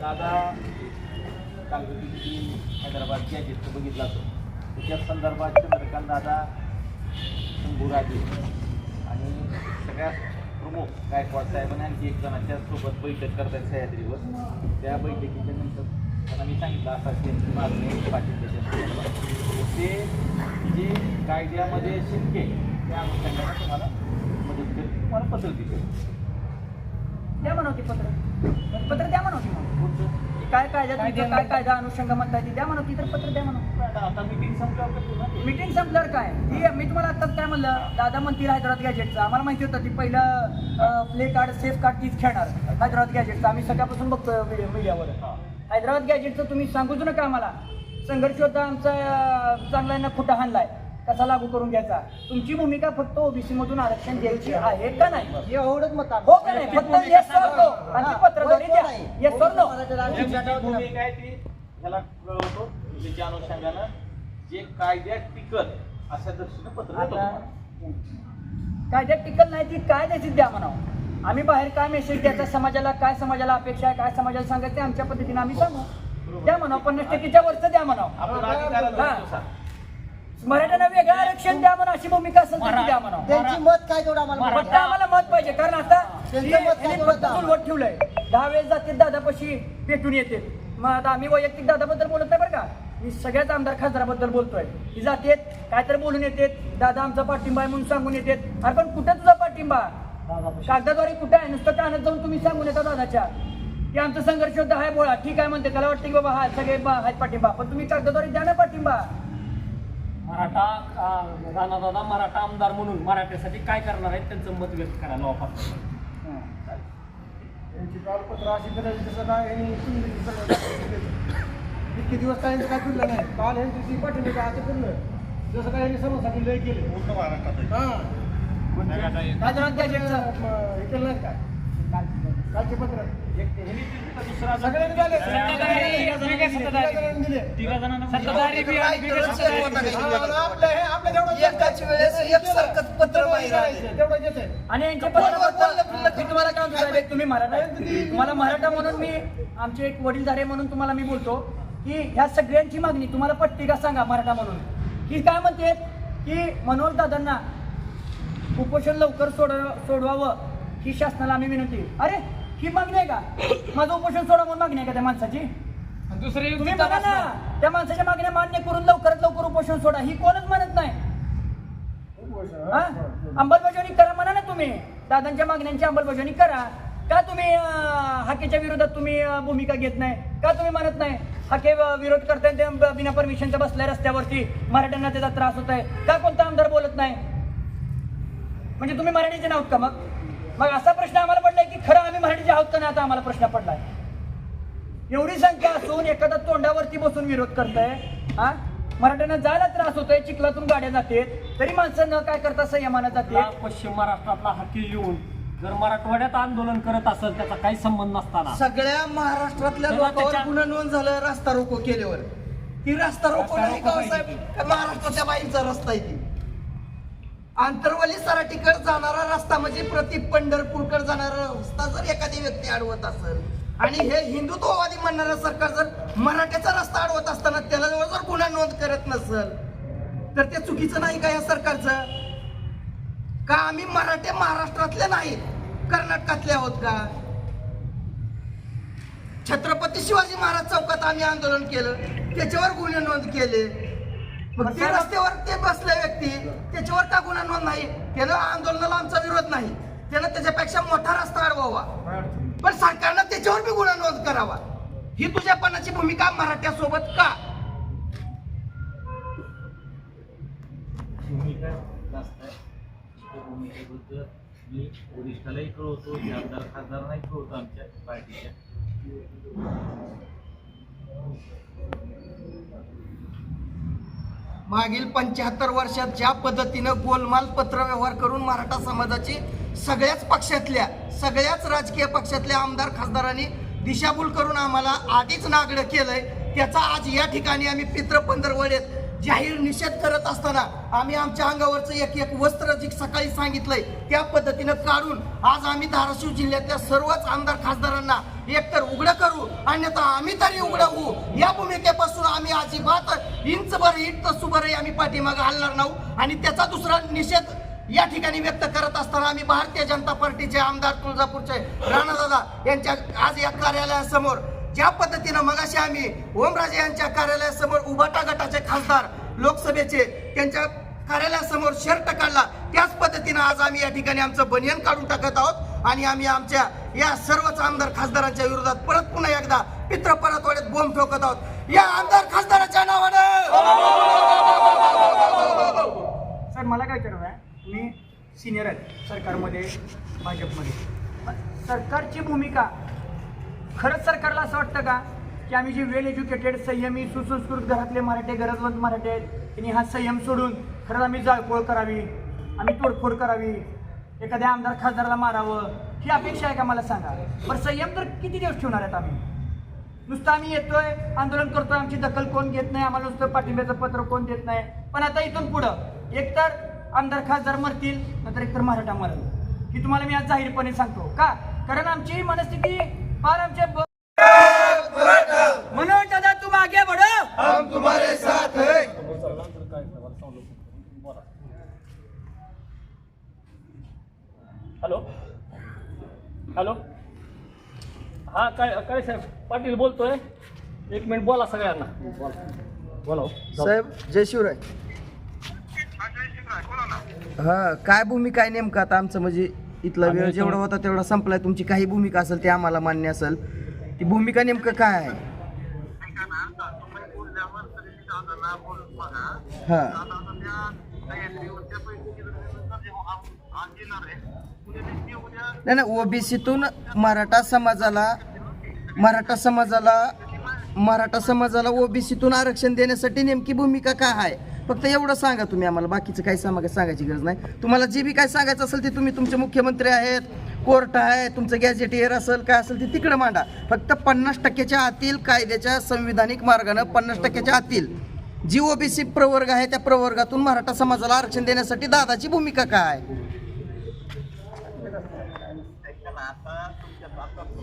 दादा काल हैदराबाद हैदराबाद गॅजेटचं बघितला तो त्याच्या संदर्भात चंद्रकांत दादा शंभूराजे आणि सगळ्या प्रमुख गायकवाड साहेबांनी आणखी एक जणांच्या सोबत बैठक करतात सह्याद्रीवर. त्या बैठकीच्या नंतर त्यांना मी सांगितलं असा त्यांची मागणी आहे ते जे कायद्यामध्ये शिंके त्या अनुषंगाने तुम्हाला मदत करतील तुम्हाला पत्र दिले द्या म्हणवती पत्र. पत्र द्या म्हणवती मग काय कायदा तुमचं काय कायदा अनुषंग म्हणताय ते द्या म्हणवती तर पत्र द्या म्हणून आता मीटिंग संपल्यावर ते. मीटिंग संपल्यावर काय? ही मी तुम्हाला आत्ताच काय म्हणलं दादा म्हणतील हैदराबाद गॅजेटचं आम्हाला माहिती होतं ती पहिलं प्ले कार्ड सेफ कार्ड तीच खेळणार. हैदराबाद गॅजेटचं आम्ही सगळ्यापासून बघतो मीडियावर. हैदराबाद गॅजेटचं तुम्ही सांगूच नका आम्हाला. संघर्ष होता आमचा चांगला यांना खुटा हाणलाय. कसा लागू करून घ्यायचा? तुमची भूमिका फक्त ओबीसी मधून आरक्षण द्यायची आहे का नाही? एवढंच मत हो का नाही? फक्त आणि पत्रद्वारे द्या भूमिका आहे ती ह्याला कळवतो त्याच्या अनुषंगानं जे कायद्यात टिकत अशा दृष्टीनं पत्र देतो तुम्हाला. कायद्यात टिकल नाही ती काय द्यायची द्या म्हणावं. आम्ही बाहेर काय मेसेज द्यायचा समाजाला काय समाजाला अपेक्षा आहे काय समाजाला सांगायचं ते आमच्या पद्धतीने आम्ही सांगू. द्या म्हणावं पन्नास टक्केच्या वरचं द्या म्हणावं. आपण हा. सर. मराठ्यांना वेगळं आरक्षण द्या म्हणून अशी भूमिका असेल तर ती द्या म्हणावं त्यांची मत काय तेवढं आम्हाला फक्त आम्हाला मत पाहिजे कारण आता त्यांचं मत काय यांनी तेवढं फक्त द्या. सुरुवात ठेवलंय. दहा वेळेस जातील दादापाशी पेटून येते मग आता आम्ही वैयक्तिक दादाबद्दल बोलत नाही बरं का. मी सगळ्याच आमदार खासदाराबद्दल बोलतोय. की जातेत काय तर बोलून येतेत. दादा आमचा पाठिंबा आहे म्हणून सांगून येतेत. अरे पण कुठं तुझा पाठिंबा? कागदाद्वारे कुठे आहे? नुसतं कानात जाऊन तुम्ही सांगून येता दादाच्या. की आमचा संघर्ष होता हाय बोळा. ठीक आहे म्हणते त्याला वाटतं की बाबा हा सगळे बा- आहेत पाठिंबा. पण तुम्ही कागदाद्वारे द्या ना पाठिंबा. मराठा राणादादा मराठा आमदार म्हणून मराठ्यासाठी काय करणार आहेत त्यांचं मत व्यक्त करायला वापर त्यांची कागदपत्र अशी करायची तसं काय सगळं इतके दिवस काय यांचं काय फिरलं नाही. काल यांची ती पाठवली का आता फिरलं. जसं काय यांनी सर्वसाठी लय केले. हां. हैदराबाद गॅजेटचं हे केलं नाही काय कालचे पत्र. आणि एकाच वेळेस पत्र बाहेर आणि मी तुम्हाला काय म्हणतो साहेब, तुम्ही मराठा आहे. तुम्हाला मराठा म्हणून मी आमचे एक वडीलधारे म्हणून तुम्हाला मी बोलतो की ह्या सगळ्यांची मागणी तुम्हाला पटते का सांगा? मराठा म्हणून. की काय म्हणते? की मनोज दादांना उपोषण लवकर सोड सोडवावं ही शासनाला आम्ही विनंती. अरे ही मागणी आहे का? माझं उपोषण सोडा म्हणून मागणी आहे का त्या माणसाची? दुसरे तुम्ही बघा ना. त्या माणसाच्या मागण्या मान्य करून लवकरात लवकर उपोषण सोडा. ही कोणच म्हणत नाही. हा? अंमलबजावणी करा म्हणा ना तुम्ही. दादांच्या मागण्यांची अंमलबजावणी करा. का तुम्ही अं, हाकेच्या विरोधात तुम्ही अं, भूमिका घेत नाही? का तुम्ही म्हणत नाही? हाके अं, विरोध करताय ते ब- बिना परमिशनचा बसलाय रस्त्यावरती. मराठ्यांना त्याचा त्रास होत आहे का कोणता आमदार बोलत नाही? म्हणजे तुम्ही मराठीचे नाहीत का मग? मग असा प्रश्न आम्हाला पडलाय की खरं आम्ही मराठीचे आहोत का नाही? आता आम्हाला प्रश्न पडलाय. एवढी संख्या असून एखादा तोंडावरती बसून विरोध करताय हा? मराठ्यांना जायला त्रास होतोय चिखलातून गाड्या जाते तरी माणसं न काय करता संयमानं जाते पश्चिम महाराष्ट्रातला हक्की येऊन जर मराठवाड्यात आंदोलन करत असेल त्याचा काही संबंध नसताना. सगळ्या महाराष्ट्रातल्या लोकांवर गुन्हा नोंद झालं रास्ता रोको केल्यावर. ती रास्ता रोको नाही का हो साहेब? महाराष्ट्राच्या बाईंचा रस्ता आहे ती. आंतरवाली सराटीकडे जाणारा रस्ता म्हणजे प्रति पंढरपूरकड जाणारा रस्ता जर एखादी व्यक्ती अडवत असेल. आणि हे हिंदुत्ववादी म्हणणारं सरकार जर मराठ्याचा रस्ता अडवत असताना त्याला जर गुन्हा नोंद करत नसेल तर ते चुकीचं नाही का या सरकारचं? का आम्ही मराठे महाराष्ट्रातले नाही कर्नाटकातले आहोत का? छत्रपती शिवाजी महाराज चौकात आम्ही आंदोलन केलं त्याच्यावर गुन्हे नोंद केले. मग ते रस्त्यावर ते बसले व्यक्ती त्याच्यावर का गुन्हा नोंद नाही. त्यानं आंदोलनाला आमचा विरोध नाही. त्यानं त्याच्यापेक्षा मोठा रस्ता अडवावा. पण सरकारनं त्याच्यावर बी गुन्हा नोंद करावा. ही तुझ्यापणाची भूमिका मराठ्यासोबत का? भूमिका जास्त आहे. त्या भूमिकेबद्दल मी वरिष्ठालाही कळवतो जे आमदार खासदारांनाही कळवतो आमच्या पार्टीच्या. मागील पंच्याहत्तर वर्षात ज्या पद्धतीनं गोलमाल पत्र व्यवहार करून मराठा समाजाची सगळ्याच पक्षातल्या सगळ्याच राजकीय पक्षातल्या आमदार खासदारांनी दिशाभूल करून आम्हाला आधीच नागडं केलंय त्याचा आज या ठिकाणी आम्ही पित्र पंधरवड्यात जाहीर निषेध करत असताना आम्ही आमच्या अंगावरचं एक एक वस्त्र जी सकाळी सांगितलंय त्या पद्धतीनं काढून आज आम्ही धाराशिव जिल्ह्यातल्या सर्वच आमदार खासदारांना एकतर उघडं करू अन्यथा आम्ही तरी उघडं होऊ. या भूमिकेपासून आम्ही अजिबात इंचभर इंट सुभरही आम्ही पाठीमागं हलणार नाहू. आणि त्याचा दुसरा निषेध या ठिकाणी व्यक्त करत असताना आम्ही भारतीय जनता पार्टीचे आमदार तुळजापूरचे राणादादा यांच्या आज या कार्यालयासमोर ज्या पद्धतीनं मगाशी आम्ही ओमराजे यांच्या कार्यालयासमोर उभाटा गटाचे खासदार लोकसभेचे त्यांच्या कार्यालयासमोर शर्ट काढला त्याच पद्धतीनं आज आम्ही या ठिकाणी आमचं बनियन काढून टाकत आहोत आणि आम्ही आमच्या या सर्वच आमदार खासदारांच्या विरोधात परत पुन्हा एकदा पित्र परतवाड्यात बोंब ठोकत आहोत. या आमदार खासदाराच्या नावानं! सर मला काय विचारायचं आहे? मी सिनियर आहे सरकारमध्ये भाजपमध्ये. सरकारची भूमिका खरंच सरकारला असं वाटतं का? की आम्ही जे वेल एज्युकेटेड संयमी सुसंस्कृत घरातले मराठे गरजवंत मराठे आहेत त्यांनी हा संयम सोडून खरंच आम्ही जाळपोळ करावी आम्ही तोडफोड करावी एखाद्या आमदार खासदाराला मारावं ही अपेक्षा आहे का मला सांगा? पण संयम तर किती दिवस ठेवणार आहेत आम्ही? नुसतं आम्ही येतोय आंदोलन करतोय आमची दखल कोण घेत नाही आम्हाला नुसतं पाठिंब्याचं पत्र कोण देत नाही. पण आता इथून पुढं एकतर आमदार खासदार मरतील नंतर एकतर मराठा मरल. ही तुम्हाला मी आज जाहीरपणे सांगतो. का? कारण आमची मनस्थिती आमच्या ब- मनोज दादा तुम आगे बढो. हम तुम्हारे साथ है हॅलो? हॅलो? हा काय काय साहेब? पाटील बोलतोय. एक मिनिट बोला सगळ्यांना. बोला बोला हो. साहेब जय शिवराय. हा काय भूमिका आहे नेमकं आता आमचं? म्हणजे इथला वेळ जेवढा होता तेवढा संपलाय. तुमची काही भूमिका असेल ते आम्हाला मान्य असेल. ती भूमिका नेमकं काय आहे? हा. नाही नाही ओबीसीतून मराठा समाजाला मराठा समाजाला मराठा समाजाला ओबीसीतून आरक्षण देण्यासाठी नेमकी भूमिका काय आहे? फक्त एवढं सांगा तुम्ही आम्हाला. बाकीचं काही सांगा सांगायची गरज नाही. तुम्हाला जे बी काय सांगायचं असेल ते तुम्ही तुमचे मुख्यमंत्री आहेत कोर्ट आहे तुमचं गॅजेटियर असेल काय असेल ते तिकडे मांडा. फक्त पन्नास टक्क्याच्या आतील कायद्याच्या संविधानिक मार्गानं पन्नास टक्क्याच्या आतील जी ओबीसी प्रवर्ग आहे त्या प्रवर्गातून मराठा समाजाला आरक्षण देण्यासाठी दादाची भूमिका काय आहे?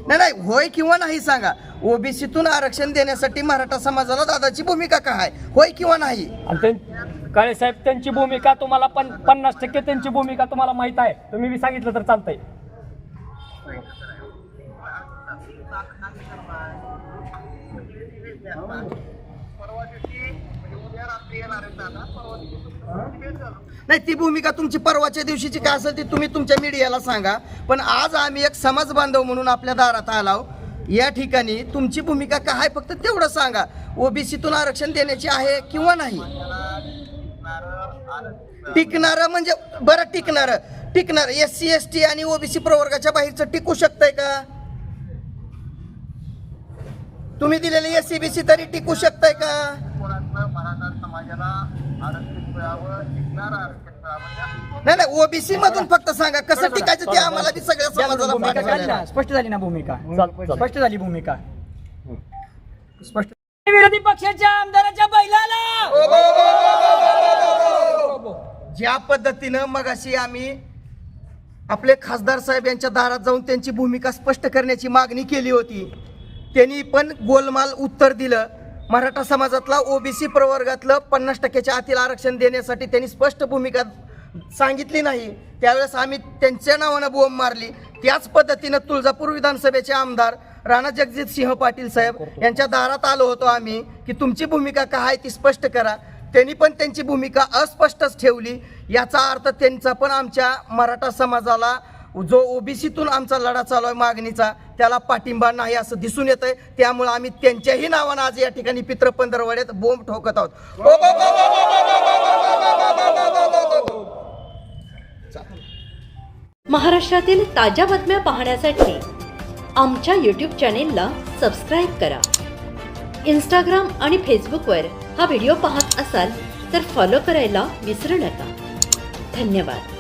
नाही नाही होय किंवा नाही सांगा. ओबीसीतून आरक्षण देण्यासाठी मराठा समाजाला दादाची भूमिका काय आहे? होय किंवा नाही? आणि त्यां- काळे साहेब त्यांची भूमिका तुम्हाला पण पन्नास टक्के त्यांची भूमिका तुम्हाला माहीत आहे. तुम्ही बी सांगितलं तर चालतंय. नाही ती भूमिका तुमची परवाच्या दिवशीची काय असेल ती तुम्ही तुमच्या मीडियाला सांगा. पण आज आम्ही एक समाज बांधव म्हणून आपल्या दारात आलाव. या ठिकाणी तुमची भूमिका काय आहे फक्त तेवढं सांगा. ओबीसीतून आरक्षण देण्याची आहे किंवा नाही? टिकणारं म्हणजे बरं टिकणारं. टिकणार. एस सी एस टी आणि ओबीसी प्रवर्गाच्या बाहेरचं टिकू शकतंय का? तुम्ही दिलेले एस सी बी सी तरी टिकू शकताय का? नाही नाही ओबीसी मधून फक्त सांगा कसं टिकायचं ते आम्हाला बी सगळ्या समाजाला भूमिका पाठ झाली झालेलं ना आहे. स्पष्ट झाली ना भूमिका. स्पष्ट झाली भूमिका स्पष्ट विरोधी पक्षाच्या आमदाराच्या बैलाला ज्या पद्धतीनं मगाशी आम्ही आपले खासदार साहेब यांच्या दारात जाऊन त्यांची भूमिका स्पष्ट करण्याची मागणी केली होती त्यांनी पण गोलमाल उत्तर दिलं मराठा समाजातला ओबीसी प्रवर्गातलं पन्नास टक्क्याच्या आतील आरक्षण देण्यासाठी त्यांनी स्पष्ट भूमिका सांगितली नाही. त्यावेळेस आम्ही त्यांच्या नावानं बोंब मारली. त्याच पद्धतीनं तुळजापूर विधानसभेचे आमदार राणा जगजित सिंह पाटील साहेब यांच्या दारात आलो होतो आम्ही की तुमची भूमिका काय आहे ती स्पष्ट करा. त्यांनी पण त्यांची भूमिका अस्पष्टच ठेवली. याचा अर्थ त्यांचा पण आमच्या मराठा समाजाला जो ओबीसीतून आमचा लढा चालू आहे मागणीचा त्याला पाठिंबा नाही असं दिसून येत आहे त्यामुळे आम्ही त्यांच्याही नावानं आज या ठिकाणी पित्र पंधरवड्यात बोंब ठोकत आहोत महाराष्ट्रातील ताज्या बातम्या पाहण्यासाठी आमच्या यूट्यूब चॅनेलला सबस्क्राईब करा इंस्टाग्राम आणि फेसबुकवर हा व्हिडिओ पाहत असाल तर फॉलो करायला विसरू नका धन्यवाद